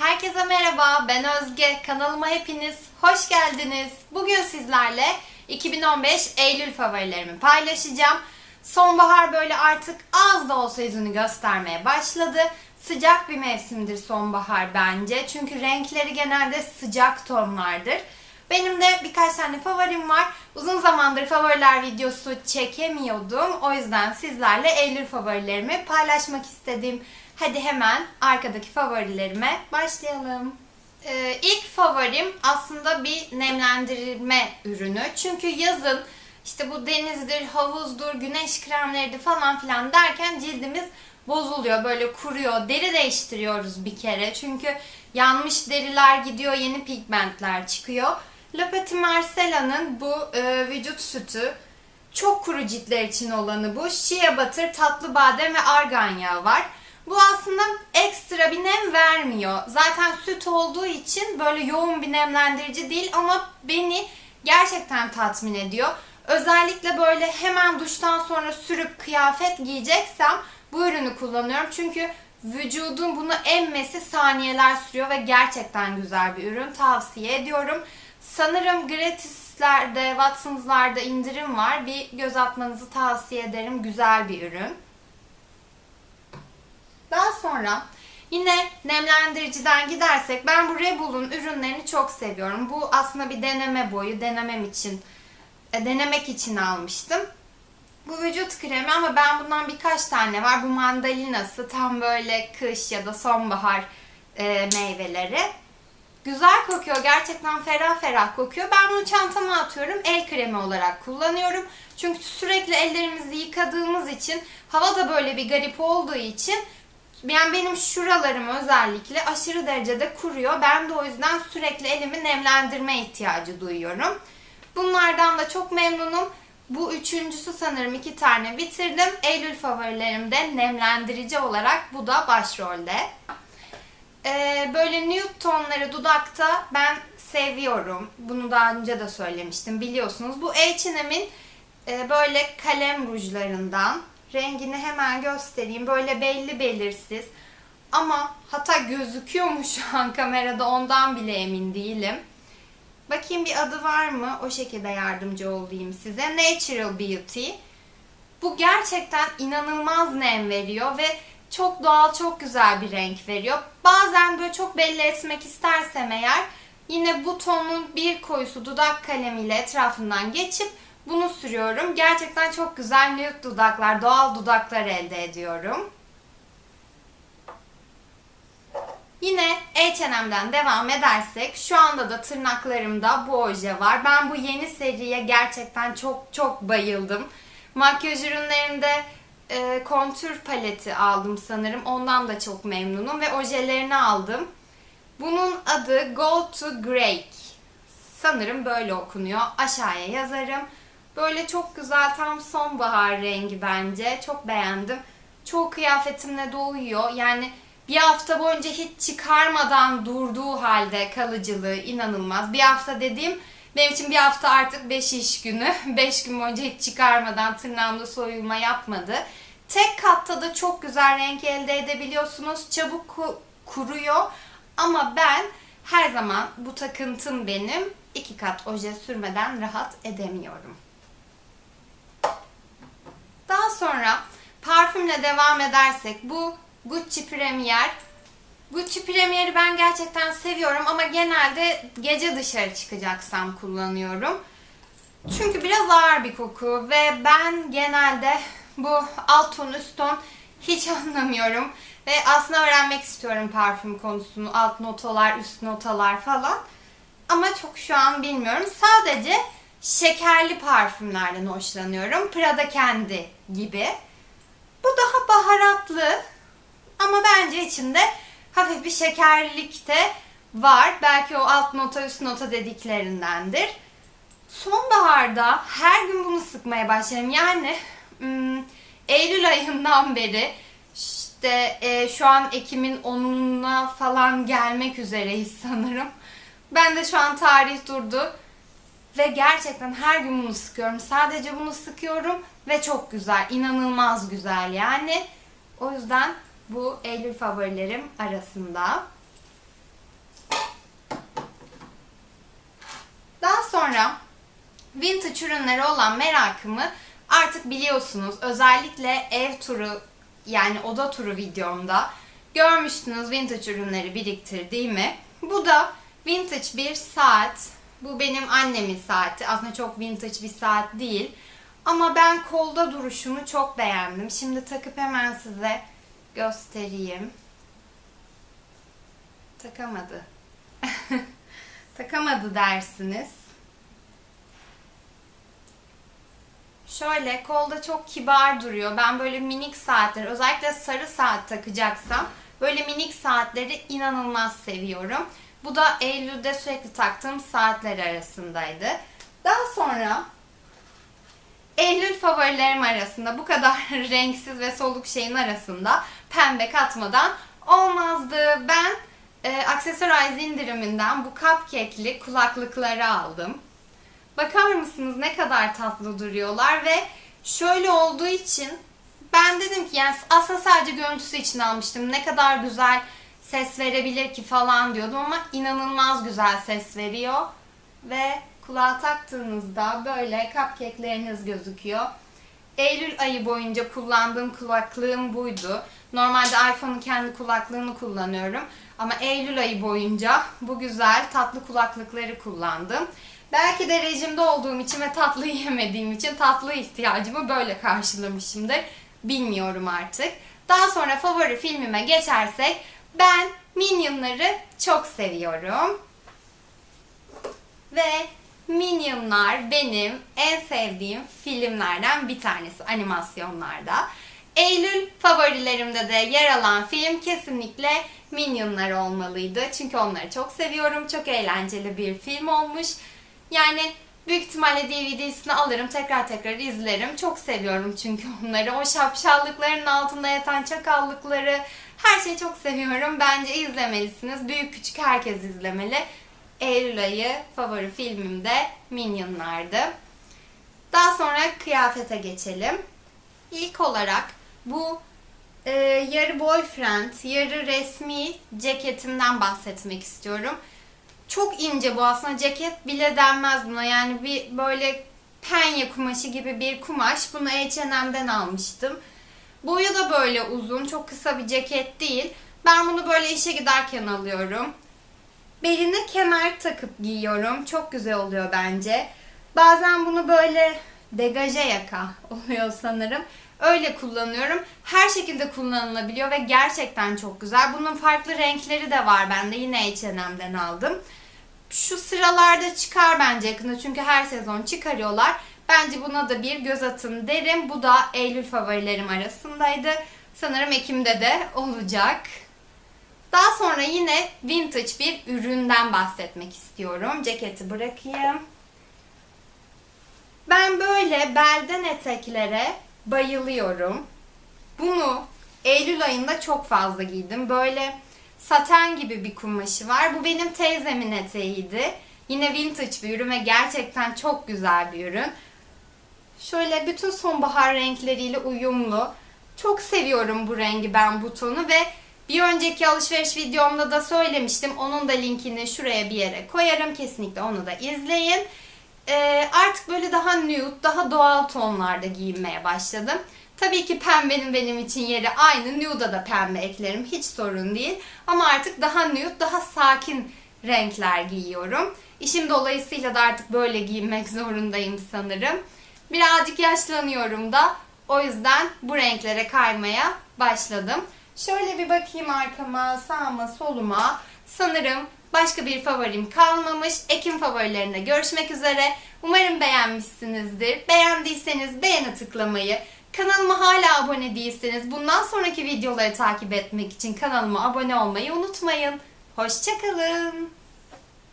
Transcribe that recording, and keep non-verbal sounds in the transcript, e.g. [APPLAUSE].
Herkese merhaba, ben Özge. Kanalıma hepiniz hoş geldiniz. Bugün sizlerle 2015 Eylül favorilerimi paylaşacağım. Sonbahar böyle artık az da olsa yüzünü göstermeye başladı. Sıcak bir mevsimdir sonbahar bence. Çünkü renkleri genelde sıcak tonlardır. Benim de birkaç tane favorim var. Uzun zamandır favoriler videosu çekemiyordum. O yüzden sizlerle Eylül favorilerimi paylaşmak istedim. Hadi hemen arkadaki favorilerime başlayalım. Ee, ilk favorim aslında bir nemlendirme ürünü. Çünkü yazın işte bu denizdir, havuzdur, güneş kremleridir falan filan derken cildimiz bozuluyor, böyle kuruyor. Deri değiştiriyoruz bir kere. Çünkü yanmış deriler gidiyor, yeni pigmentler çıkıyor. La Petit Marcella'nın bu e, vücut sütü çok kuru ciltler için olanı bu. Shea Butter, tatlı badem ve argan yağı var. Bu aslında ekstra bir nem vermiyor. Zaten süt olduğu için böyle yoğun bir nemlendirici değil ama beni gerçekten tatmin ediyor. Özellikle böyle hemen duştan sonra sürüp kıyafet giyeceksem bu ürünü kullanıyorum. Çünkü vücudun bunu emmesi saniyeler sürüyor ve gerçekten güzel bir ürün. Tavsiye ediyorum. Sanırım gratislerde, Watsons'larda indirim var. Bir göz atmanızı tavsiye ederim. Güzel bir ürün. Daha sonra yine nemlendiriciden gidersek ben bu Rebel'un ürünlerini çok seviyorum. Bu aslında bir deneme boyu, denemem için, e, denemek için almıştım. Bu vücut kremi ama ben bundan birkaç tane var. Bu mandalinası tam böyle kış ya da sonbahar e, meyveleri. Güzel kokuyor. Gerçekten ferah ferah kokuyor. Ben bunu çantama atıyorum. El kremi olarak kullanıyorum. Çünkü sürekli ellerimizi yıkadığımız için hava da böyle bir garip olduğu için yani benim şuralarım özellikle aşırı derecede kuruyor. Ben de o yüzden sürekli elimi nemlendirme ihtiyacı duyuyorum. Bunlardan da çok memnunum. Bu üçüncüsü sanırım iki tane bitirdim. Eylül favorilerimde nemlendirici olarak bu da başrolde. Ee, böyle nude tonları dudakta ben seviyorum. Bunu daha önce de söylemiştim biliyorsunuz. Bu H&M'in e, böyle kalem rujlarından. Rengini hemen göstereyim. Böyle belli belirsiz. Ama hatta gözüküyor mu [LAUGHS] şu an kamerada ondan bile emin değilim. Bakayım bir adı var mı? O şekilde yardımcı olayım size. Natural Beauty. Bu gerçekten inanılmaz nem veriyor ve çok doğal, çok güzel bir renk veriyor. Bazen böyle çok belli etmek istersem eğer yine bu tonun bir koyusu dudak kalemiyle etrafından geçip bunu sürüyorum. Gerçekten çok güzel nude dudaklar, doğal dudaklar elde ediyorum. Yine H&M'den devam edersek şu anda da tırnaklarımda bu oje var. Ben bu yeni seriye gerçekten çok çok bayıldım. Makyaj ürünlerinde e, kontür paleti aldım sanırım. Ondan da çok memnunum ve ojelerini aldım. Bunun adı Gold to Grey. Sanırım böyle okunuyor. Aşağıya yazarım. Böyle çok güzel tam sonbahar rengi bence. Çok beğendim. Çoğu kıyafetimle de. Yani bir hafta boyunca hiç çıkarmadan durduğu halde kalıcılığı inanılmaz. Bir hafta dediğim benim için bir hafta artık 5 iş günü. [LAUGHS] 5 gün boyunca hiç çıkarmadan tırnağımda soyulma yapmadı. Tek katta da çok güzel renk elde edebiliyorsunuz. Çabuk kuruyor. Ama ben her zaman bu takıntım benim. iki kat oje sürmeden rahat edemiyorum. Daha sonra parfümle devam edersek bu Gucci Premier. Gucci Premier'i ben gerçekten seviyorum ama genelde gece dışarı çıkacaksam kullanıyorum. Çünkü biraz ağır bir koku ve ben genelde bu alt ton üst ton hiç [LAUGHS] anlamıyorum. Ve aslında öğrenmek istiyorum parfüm konusunu. Alt notalar, üst notalar falan. Ama çok şu an bilmiyorum. Sadece şekerli parfümlerden hoşlanıyorum. Prada kendi gibi. Bu daha baharatlı. Ama bence içinde hafif bir şekerlilik de var. Belki o alt nota üst nota dediklerindendir. Sonbaharda her gün bunu sıkmaya başladım. Yani hmm, Eylül ayından beri işte e, şu an Ekim'in 10'una falan gelmek üzereyiz sanırım. Ben de şu an tarih durdu. Ve gerçekten her gün bunu sıkıyorum. Sadece bunu sıkıyorum ve çok güzel. inanılmaz güzel yani. O yüzden bu Eylül favorilerim arasında. Daha sonra vintage ürünleri olan merakımı artık biliyorsunuz. Özellikle ev turu yani oda turu videomda görmüştünüz vintage ürünleri biriktirdiğimi. Bu da vintage bir saat bu benim annemin saati. Aslında çok vintage bir saat değil. Ama ben kolda duruşunu çok beğendim. Şimdi takıp hemen size göstereyim. Takamadı. [LAUGHS] Takamadı dersiniz. Şöyle kolda çok kibar duruyor. Ben böyle minik saatler, özellikle sarı saat takacaksam böyle minik saatleri inanılmaz seviyorum. Bu da Eylül'de sürekli taktığım saatler arasındaydı. Daha sonra Eylül favorilerim arasında bu kadar [LAUGHS] renksiz ve soluk şeyin arasında pembe katmadan olmazdı. Ben e, Accessorize indiriminden bu cupcake'li kulaklıkları aldım. Bakar mısınız ne kadar tatlı duruyorlar ve şöyle olduğu için ben dedim ki yani aslında sadece görüntüsü için almıştım. Ne kadar güzel ses verebilir ki falan diyordum ama inanılmaz güzel ses veriyor. Ve kulağa taktığınızda böyle cupcake'leriniz gözüküyor. Eylül ayı boyunca kullandığım kulaklığım buydu. Normalde iPhone'un kendi kulaklığını kullanıyorum. Ama Eylül ayı boyunca bu güzel tatlı kulaklıkları kullandım. Belki de rejimde olduğum için ve tatlı [LAUGHS] yemediğim için tatlı ihtiyacımı böyle karşılamışımdır. Bilmiyorum artık. Daha sonra favori filmime geçersek ben Minion'ları çok seviyorum. Ve Minion'lar benim en sevdiğim filmlerden bir tanesi animasyonlarda. Eylül favorilerimde de yer alan film kesinlikle Minion'lar olmalıydı. Çünkü onları çok seviyorum. Çok eğlenceli bir film olmuş. Yani büyük ihtimalle DVD'sini alırım tekrar tekrar izlerim. Çok seviyorum çünkü [LAUGHS] onları. O şapşallıkların altında yatan çakallıkları her şeyi çok seviyorum. Bence izlemelisiniz. Büyük küçük herkes izlemeli. Eylül ayı favori filmim de Minion'lardı. Daha sonra kıyafete geçelim. İlk olarak bu e, yarı boyfriend, yarı resmi ceketimden bahsetmek istiyorum. Çok ince bu aslında ceket bile denmez buna. Yani bir böyle penye kumaşı gibi bir kumaş. Bunu H&M'den almıştım. Boyu da böyle uzun, çok kısa bir ceket değil. Ben bunu böyle işe giderken alıyorum. Beline kemer takıp giyiyorum. Çok güzel oluyor bence. Bazen bunu böyle degaje yaka [LAUGHS] oluyor sanırım. Öyle kullanıyorum. Her şekilde kullanılabiliyor ve gerçekten çok güzel. Bunun farklı renkleri de var bende. Yine H&M'den aldım. Şu sıralarda çıkar bence yakında çünkü her sezon çıkarıyorlar. Bence buna da bir göz atın derim. Bu da Eylül favorilerim arasındaydı. Sanırım Ekim'de de olacak. Daha sonra yine vintage bir üründen bahsetmek istiyorum. Ceketi bırakayım. Ben böyle belden eteklere bayılıyorum. Bunu Eylül ayında çok fazla giydim. Böyle saten gibi bir kumaşı var. Bu benim teyzemin eteğiydi. Yine vintage bir ürün ve gerçekten çok güzel bir ürün. Şöyle bütün sonbahar renkleriyle uyumlu. Çok seviyorum bu rengi ben bu tonu ve bir önceki alışveriş videomda da söylemiştim. Onun da linkini şuraya bir yere koyarım. Kesinlikle onu da izleyin. Ee, artık böyle daha nude, daha doğal tonlarda giyinmeye başladım. Tabii ki pembenin benim için yeri aynı. Nude'a da pembe eklerim. Hiç sorun değil. Ama artık daha nude, daha sakin renkler giyiyorum. İşim dolayısıyla da artık böyle giyinmek zorundayım sanırım. Birazcık yaşlanıyorum da o yüzden bu renklere kaymaya başladım. Şöyle bir bakayım arkama, sağıma, soluma. Sanırım başka bir favorim kalmamış. Ekim favorilerinde görüşmek üzere. Umarım beğenmişsinizdir. Beğendiyseniz beğene tıklamayı, kanalıma hala abone değilseniz bundan sonraki videoları takip etmek için kanalıma abone olmayı unutmayın. Hoşçakalın.